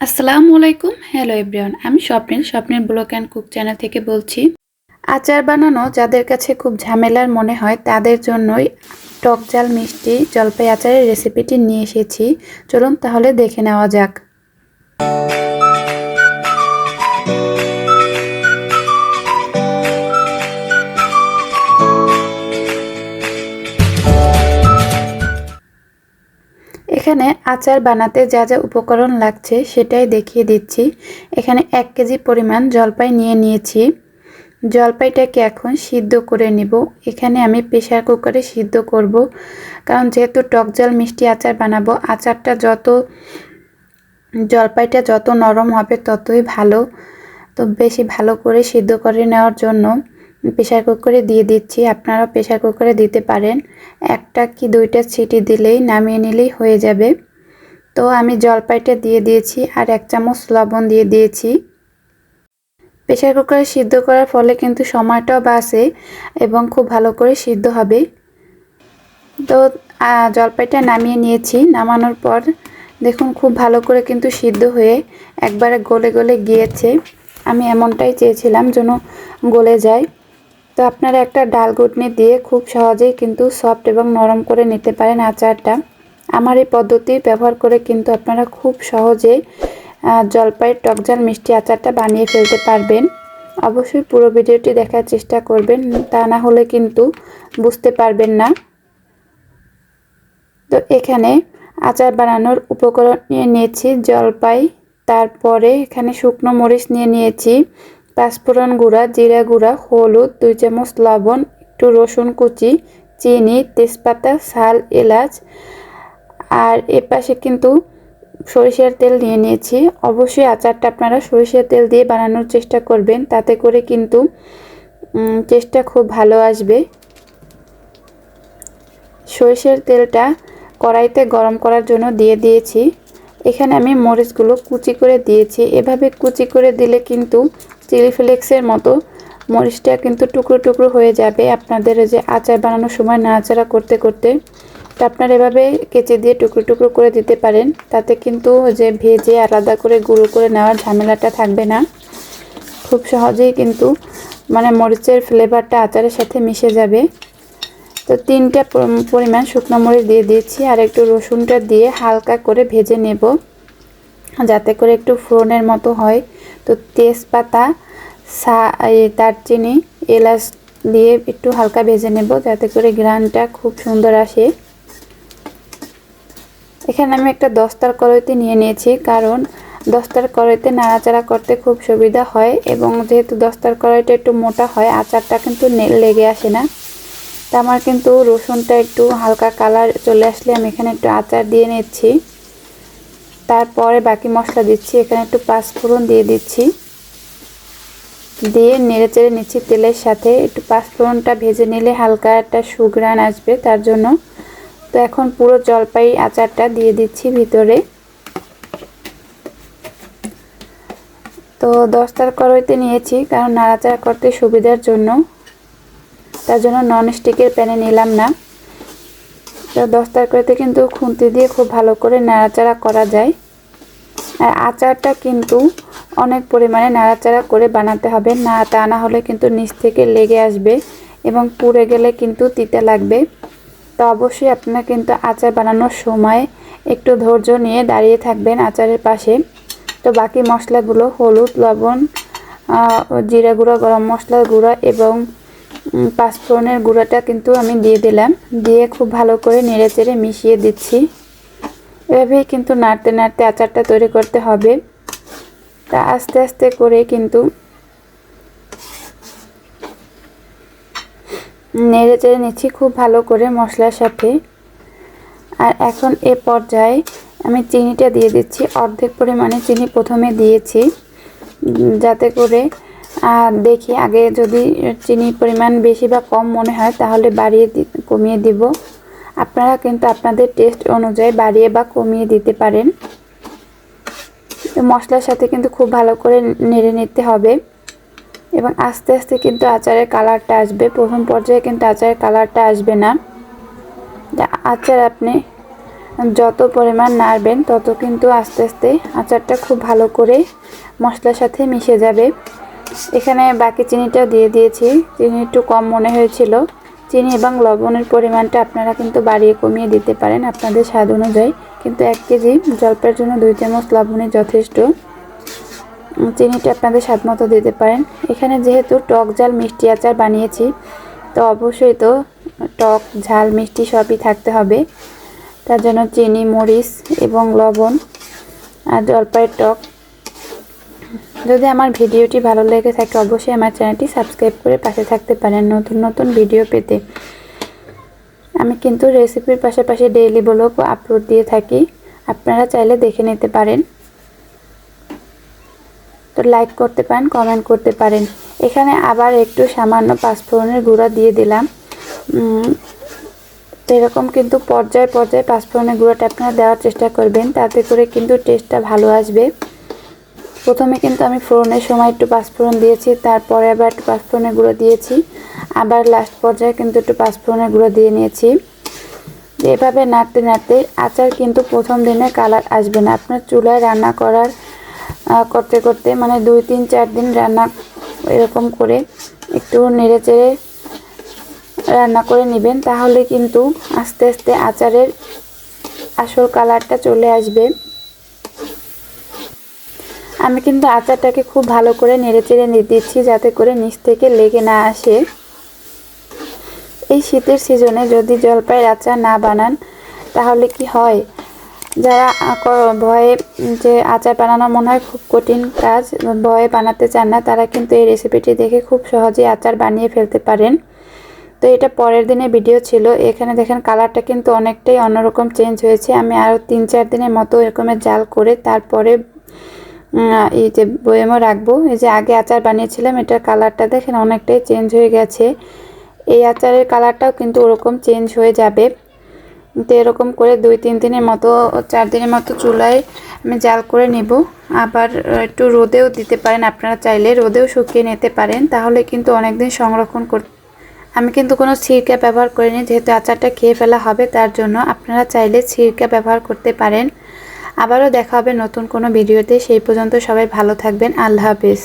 আসসালামু আলাইকুম। Hello everyone আমি Swapnil Swapnil blog and cook channel থেকে বলছি, আচার বানানো যাদের কাছে খুব ঝামেলার মনে হয় তাদের জন্যই টক জাল মিষ্টি জলপাই আচারের রেসিপিটি নিয়ে এসেছি। চলুন তাহলে দেখে নেওয়া যাক। এখানে আচার বানাতে যা যা উপকরণ লাগছে সেটাই দেখিয়ে দিচ্ছি। এখানে এক কেজি পরিমাণ জলপাই নিয়ে নিয়েছি। জলপাইটাকে এখন সিদ্ধ করে নিব। এখানে আমি প্রেশার কুকারে সিদ্ধ করব। কারণ যেহেতু টক জল মিষ্টি আচার বানাবো, আচারটা যত, জলপাইটা যত নরম হবে ততই ভালো। তো বেশি ভালো করে সিদ্ধ করে নেওয়ার জন্য প্রেশার কুকারে দিয়ে দিচ্ছি। আপনারা প্রেশার কুকারে দিতে পারেন। একটা কি দুইটা সিটি দিলেই, নামিয়ে নিলেই হয়ে যাবে। তো আমি জলপাইটা দিয়ে দিয়েছি আর এক চামচ লবণ দিয়ে দিয়েছি। প্রেশার কুকারে সিদ্ধ করার ফলে কিন্তু সময়টাও বাঁচে এবং খুব ভালো করে সিদ্ধ হবে। তো জলপাইটা নামিয়ে নিয়েছি। নামানোর পর দেখুন খুব ভালো করে কিন্তু সিদ্ধ হয়ে একবারে গলে গলে গিয়েছে। আমি এমনটাই চেয়েছিলাম যেন গলে যায়। তো আপনারা একটা ডাল ঘুটনি দিয়ে খুব সহজেই কিন্তু সফট এবং নরম করে নিতে পারেন আচারটা। আমার এই পদ্ধতি ব্যবহার করে কিন্তু আপনারা খুব সহজে জলপাইয়ের টকজাল মিষ্টি আচারটা বানিয়ে ফেলতে পারবেন। অবশ্যই পুরো ভিডিওটি দেখার চেষ্টা করবেন, তা না হলে কিন্তু বুঝতে পারবেন না। তো এখানে আচার বানানোর উপকরণ নিয়ে নিয়েছি, জলপাই, তারপরে এখানে শুকনো মরিচ নিয়ে নিয়েছি। পাঁচফোড়ন গুঁড়া, জিরা গুঁড়া, হলুদ, দুই চামচ লবণ, একটু রসুন কুচি, চিনি, তেজপাতা শাল এলাচ। আর এ পাশে কিন্তু সরিষার তেল নিয়ে নিয়েছি। অবশ্যই আচারটা আপনারা সরিষার তেল দিয়ে বানানোর চেষ্টা করবেন। তাতে করে কিন্তু টেস্টটা খুব ভালো আসবে। সরিষার তেলটা কড়াইতে গরম করার জন্য দিয়ে দিয়েছি। এখানে আমি মরিচগুলো কুচি করে দিয়েছি। এভাবে কুচি করে দিলে কিন্তু চিলি ফ্লেক্সের মতো মরিচটা কিন্তু টুকরো টুকরো হয়ে যাবে। আপনাদের যে আচার বানানোর সময় নাড়াচাড়া করতে করতে তো আপনারা এভাবে কেচে দিয়ে টুকরো টুকরো করে দিতে পারেন। তাতে কিন্তু যে ভেজে আলাদা করে গুঁড়ো করে নেওয়ার ঝামেলাটা থাকবে না। খুব সহজেই কিন্তু মানে মরিচের ফ্লেভারটা আচারের সাথে মিশে যাবে। তো তিনটা পরিমাণ শুকনো মরিচ দিয়ে দিয়েছি আর একটু রসুনটা দিয়ে হালকা করে ভেজে নেব। যাতে করে একটু ফোড়নের মতো হয়। তো তেজপাতা সা দারচিনি, এলাচ দিয়ে একটু হালকা ভেজে নেব যাতে করে গ্রানটা খুব সুন্দর আসে। এখানে আমি একটা দস্তার কড়াইতে নিয়ে নিয়েছি কারণ দস্তার কড়াইতে নাড়াচাড়া করতে খুব সুবিধা হয় এবং যেহেতু দস্তার কড়াইটা একটু মোটা হয়, আচারটা কিন্তু লেগে আসে না। তা আমার কিন্তু রসুনটা একটু হালকা কালার চলে আসলে আমি এখানে একটু আচার দিয়ে নিচ্ছি। তারপরে বাকি মশলা দিচ্ছি। এখানে একটু পাঁচফোড়ন দিয়ে দিচ্ছি। দিয়ে নেড়ে চেড়ে নিচ্ছি তেলের সাথে। একটু পাঁচফোড়নটা ভেজে নিলে হালকা একটা সুগ্রান আসবে তার জন্য। তো এখন পুরো জলপাই আচারটা দিয়ে দিচ্ছি ভিতরে। তো দশটার কড়াইতে নিয়েছি, কারণ নাড়াচাড়া করতে সুবিধার জন্য। তার জন্য নন স্টিকের প্যানে নিলাম না। তো দশ তরকারিতে কিন্তু খুন্তি দিয়ে খুব ভালো করে নাড়াচাড়া করা যায়। আর আচারটা কিন্তু অনেক পরিমাণে নাড়াচাড়া করে বানাতে হবে। না, তা না হলে কিন্তু নিচ থেকে লেগে আসবে এবং পুড়ে গেলে কিন্তু তিতে লাগবে। তো অবশ্যই আপনারা কিন্তু আচার বানানোর সময় একটু ধৈর্য নিয়ে দাঁড়িয়ে থাকবেন আচারের পাশে। তো বাকি মশলাগুলো হলুদ, লবণ জিরা গুঁড়া, গরম মশলার গুঁড়া এবং পাঁচফোড়নের গুঁড়োটা কিন্তু আমি দিয়ে দিলাম। দিয়ে খুব ভালো করে নেড়ে চেড়ে মিশিয়ে দিচ্ছি। এভাবেই কিন্তু নাড়তে নাড়তে আচারটা তৈরি করতে হবে। তা আস্তে আস্তে করে কিন্তু নেড়ে চেড়ে নিচ্ছি খুব ভালো করে মশলার সাথে। আর এখন এ পর্যায়ে আমি চিনিটা দিয়ে দিচ্ছি। অর্ধেক পরিমাণে চিনি প্রথমে দিয়েছি যাতে করে দেখি, আগে যদি চিনির পরিমাণ বেশি বা কম মনে হয়, তাহলে বাড়িয়ে কমিয়ে দিব। আপনারা কিন্তু আপনাদের টেস্ট অনুযায়ী বাড়িয়ে বা কমিয়ে দিতে পারেন। মশলার সাথে কিন্তু খুব ভালো করে নেড়ে নিতে হবে। এবং আস্তে আস্তে কিন্তু আচারের কালারটা আসবে। প্রথম পর্যায়ে কিন্তু আচারের কালারটা আসবে না। আচার আপনি যত পরিমাণ নাড়বেন, তত কিন্তু আস্তে আস্তে আচারটা খুব ভালো করে মশলার সাথে মিশে যাবে। এখানে বাকি চিনিটাও দিয়ে দিয়েছি। চিনি একটু কম মনে হয়েছিল। চিনি এবং লবণের পরিমাণটা আপনারা কিন্তু বাড়িয়ে কমিয়ে দিতে পারেন আপনাদের স্বাদ অনুযায়ী। কিন্তু এক কেজি জলপাইয়ের জন্য দুই চামচ লবণই যথেষ্ট। চিনিটা আপনাদের স্বাদ মতো দিতে পারেন। এখানে যেহেতু টক ঝাল, মিষ্টি আচার বানিয়েছি, তো অবশ্যই তো টক ঝাল, মিষ্টি সবই থাকতে হবে। তার জন্য চিনি, মরিচ এবং লবণ আর জলপাইয়ের টক। যদি আমার ভিডিওটি ভালো লেগে থাকে, অবশ্যই আমার চ্যানেলটি সাবস্ক্রাইব করে পাশে থাকতে পারেন নতুন নতুন ভিডিও পেতে। আমি কিন্তু রেসিপির পাশাপাশি ডেইলি ব্লগ আপলোড দিয়ে থাকি। আপনারা চাইলে দেখে নিতে পারেন। তো লাইক করতে পারেন কমেন্ট করতে পারেন। এখানে আবার একটু সামান্য পাঁচফোড়নের গুঁড়া দিয়ে দিলাম। তো এরকম কিন্তু পর্যায়ে পর্যায়ে পাঁচফোড়নের গুঁড়াটা আপনারা দেওয়ার চেষ্টা করবেন, তাতে করে কিন্তু টেস্টটা ভালো আসবে। প্রথমে কিন্তু আমি ফোড়নের সময় একটু পাঁচফোড়ন দিয়েছি, তারপরে আবার একটু পাঁচফোড়নের গুঁড়ো দিয়েছি। আবার লাস্ট পর্যায়ে কিন্তু একটু পাঁচফোড়নের গুঁড়ো দিয়ে নিয়েছি। এভাবে নাড়তে নাড়তে আচার কিন্তু প্রথম দিনে কালার আসবে না। আপনার চুলায় রান্না করার করতে করতে মানে দুই তিন চার দিন রান্না এরকম করে একটু নেড়ে চেড়ে রান্না করে নেবেন, তাহলে কিন্তু আস্তে আস্তে আচারের আসল কালারটা চলে আসবে। আমি কিন্তু আচারটাকে খুব ভালো করে নেড়ে চেড়ে দিচ্ছি যাতে করে নিচ থেকে লেগে না আসে। এই শীতের সিজনে যদি জলপাইয়ের আচার না বানান, তাহলে কি হয়? যারা ভয়ে যে আচার বানানো মনে হয় খুব কঠিন কাজ, ভয়ে বানাতে চান না, তারা কিন্তু এই রেসিপিটি দেখে খুব সহজেই আচার বানিয়ে ফেলতে পারেন। তো এটা পরের দিনে ভিডিও ছিল, এখানে দেখেন কালারটা কিন্তু অনেকটাই অন্যরকম চেঞ্জ হয়েছে। আমি আরও তিন চার দিনের মতো এরকমের জাল করে তারপরে এই যে বয়েমও রাখব। এই যে আগে আচার বানিয়েছিলাম, এটার কালারটা দেখেন অনেকটাই চেঞ্জ হয়ে গেছে। এই আচারের কালারটাও কিন্তু ওরকম চেঞ্জ হয়ে যাবে। তো এরকম করে দুই, তিন দিনের মতো, চার দিনের মতো চুলায় আমি জাল করে নেব। আবার একটু রোদেও দিতে পারেন আপনারা চাইলে, রোদেও শুকিয়ে নিতে পারেন। তাহলে কিন্তু অনেক দিন সংরক্ষণ কর, আমি কিন্তু কোনো ছিরকা ব্যবহার করিনি, যেহেতু আচারটা খেয়ে ফেলা হবে, তার জন্য আপনারা চাইলে ছিরকা ব্যবহার করতে পারেন। আবারও দেখা হবে নতুন কোনো ভিডিওতে। সেই পর্যন্ত সবাই ভালো থাকবেন। আল্লাহ হাফিজ।